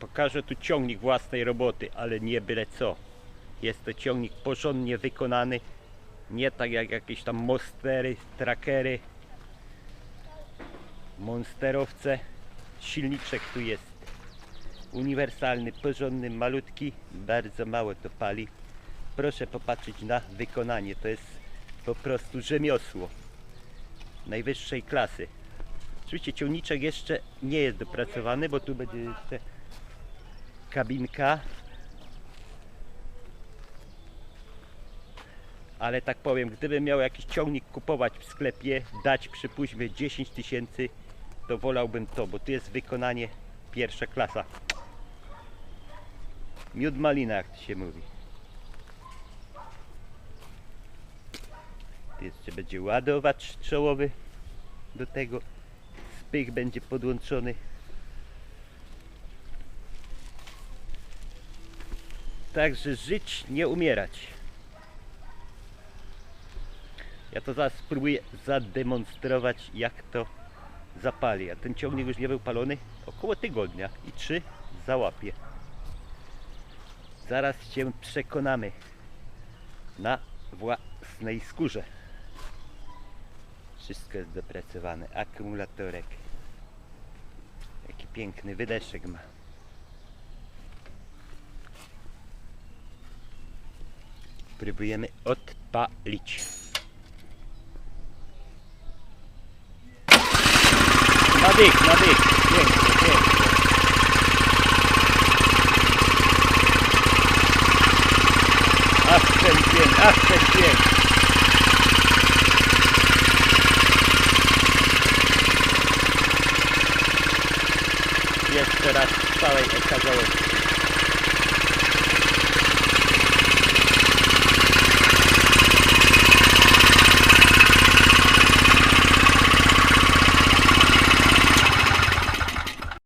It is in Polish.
Pokażę tu ciągnik własnej roboty, ale nie byle co. Jest to ciągnik porządnie wykonany. Nie tak jak jakieś tam monstery, trackery, monsterowce. Silniczek tu jest uniwersalny, porządny, malutki. Bardzo mało to pali. Proszę popatrzeć na wykonanie. To jest po prostu rzemiosło najwyższej klasy. Oczywiście ciągniczek jeszcze nie jest dopracowany, bo tu będzie jeszcze kabinka. Ale tak powiem, gdybym miał jakiś ciągnik kupować w sklepie, dać przypuśćmy 10 tysięcy, to wolałbym to, bo tu jest wykonanie pierwsza klasa. Miód malina, jak to się mówi. Jeszcze będzie ładowacz czołowy do tego. Spych będzie podłączony. Także żyć, nie umierać. Ja to zaraz spróbuję zademonstrować, jak to zapali. A ten ciągnik już nie był palony około tygodnia i trzy załapie. Zaraz się przekonamy na własnej skórze. Wszystko jest dopracowane. Akumulatorek. Jaki piękny wydeszek ma. Próbujemy odpalić. Na dych, na dych. Pięknie, pięknie. Ach ten dźwięk, ach ten dźwięk. Jeszcze raz w całej okazałości.